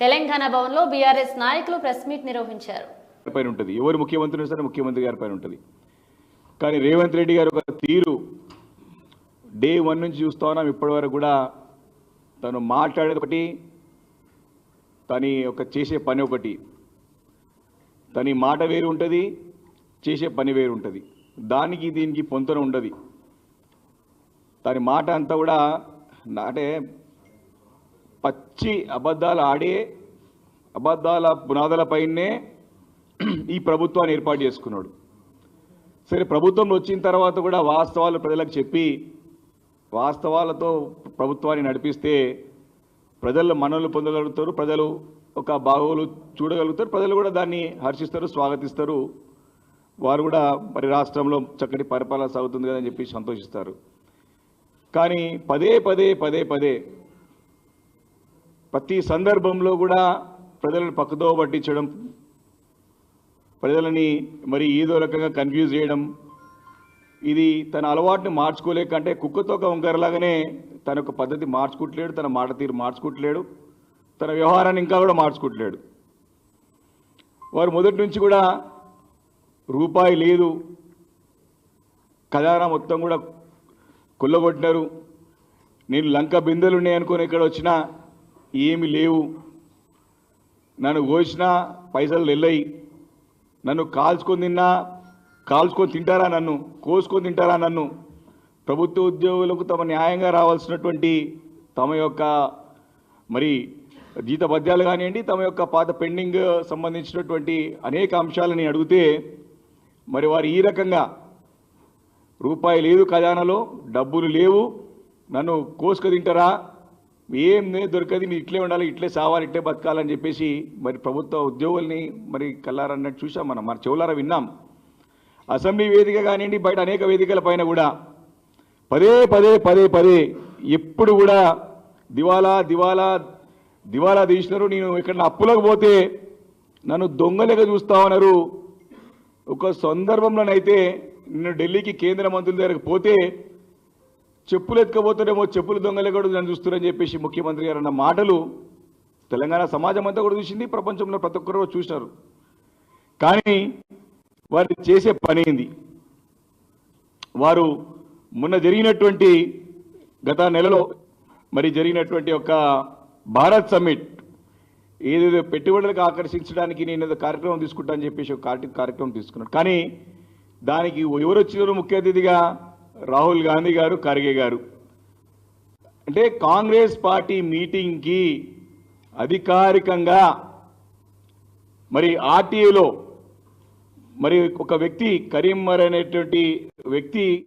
తెలంగాణ భవన్లో బీఆర్ఎస్ నాయకులు press meet నిర్వహించారు. పైన ఉంటుంది. ఎవరు ముఖ్యమంత్రి సరే ముఖ్యమంత్రి గారి పైన ఉంటుంది. కానీ రేవంత్ రెడ్డి గారు ఒక తీరు. డే వన్ నుంచి చూస్తా ఉన్నాం. ఇప్పటి వరకు కూడా తను మాట్లాడేది ఒకటి తని ఒక చేసే పని ఒకటి. తని మాట వేరు ఉంటుంది చేసే పని వేరు ఉంటుంది. దానికి దీనికి పొంతన ఉండదు. తని మాట అంతా కూడా అంటే పచ్చి అబద్ధాలు ఆడే అబద్ధాల పునాదులపైనే ఈ ప్రభుత్వాన్ని ఏర్పాటు చేసుకున్నాడు. సరే ప్రభుత్వం వచ్చిన తర్వాత కూడా వాస్తవాలు ప్రజలకు చెప్పి వాస్తవాలతో ప్రభుత్వాన్ని నడిపిస్తే ప్రజలు మనలు పొందగలుగుతారు ప్రజలు ఒక బాహువులు చూడగలుగుతారు ప్రజలు కూడా దాన్ని హర్షిస్తారు స్వాగతిస్తారు. వారు కూడా మరి రాష్ట్రంలో చక్కటి పరిపాలన సాగుతుంది కదా అని చెప్పి సంతోషిస్తారు. కానీ పదే పదే పదే పదే ప్రతి సందర్భంలో కూడా ప్రజలను పక్కదో పట్టించడం ప్రజలని మరి ఏదో రకంగా కన్ఫ్యూజ్ చేయడం ఇది తన అలవాటుని మార్చుకోలేక అంటే కుక్కతో వంకరలాగానే తన యొక్క పద్ధతి మార్చుకుంటలేడు తన మాట తీరు మార్చుకుంటలేడు తన వ్యవహారాన్ని ఇంకా కూడా మార్చుకుంటలేడు. వారు మొదటి నుంచి కూడా రూపాయి లేదు ఖజానా మొత్తం కూడా కొల్లగొట్టినారు. నేను లంక బిందెలు ఉన్నాయనుకొని ఇక్కడ వచ్చినా ఏమి లేవు. నన్ను కోసినా పైసలు వెళ్ళయి నన్ను కాల్చుకొని తిన్నా కాల్చుకొని తింటారా నన్ను? కోసుకొని తింటారా నన్ను? ప్రభుత్వ ఉద్యోగులకు తమ న్యాయంగా రావాల్సినటువంటి తమ యొక్క మరి జీతభత్యాలు కానివ్వండి తమ యొక్క పాత పెండింగ్ సంబంధించినటువంటి అనేక అంశాలని అడిగితే మరి వారు ఈ రకంగా రూపాయి లేదు ఖజానాలో డబ్బులు లేవు. నన్ను కోసుక తింటారా? ఏం నే దొరకదు మీరు ఇట్లే ఉండాలి ఇట్లే సావాలి ఇట్లే బతకాలని చెప్పేసి మరి ప్రభుత్వ ఉద్యోగుల్ని మరి కల్లారన్నట్టు చూసాం మనం. మరి చెవులారా విన్నాం. అసెంబ్లీ వేదిక కానివ్వండి బయట అనేక వేదికల పైన కూడా పదే పదే పదే పదే ఎప్పుడు కూడా దివాలా దివాలా దివాలా తీసినారు. నేను ఇక్కడ అప్పులకు పోతే నన్ను దొంగలేక చూస్తా ఉన్నారు. ఒక సందర్భంలోనైతే నిన్ను ఢిల్లీకి కేంద్ర మంత్రుల దగ్గరకు పోతే చెప్పులు ఎత్తుకపోతాడేమో చెప్పులు దొంగలే కూడా నన్ను చూస్తున్నారని చెప్పేసి ముఖ్యమంత్రి గారు అన్న మాటలు తెలంగాణ సమాజం అంతా కూడా చూసింది ప్రపంచంలో ప్రతి ఒక్కరు చూశారు చూసినారు. కానీ వారు చేసే పని ఏంది? వారు మొన్న జరిగినటువంటి గత నెలలో మరి జరిగినటువంటి ఒక భారత్ సమ్మిట్ ఏదేదో పెట్టుబడులకు ఆకర్షించడానికి నేను ఏదో కార్యక్రమం తీసుకుంటానని చెప్పేసి ఒక కార్యక్రమం తీసుకున్నాను. కానీ దానికి ఎవరు వచ్చినారు ముఖ్య అతిథిగా? రాహుల్ గాంధీ గారు ఖర్గే గారు. అంటే కాంగ్రెస్ పార్టీ మీటింగ్కి అధికారికంగా మరి ఆర్టీఏలో మరి ఒక వ్యక్తి కరీంమర్ అనేటువంటి వ్యక్తి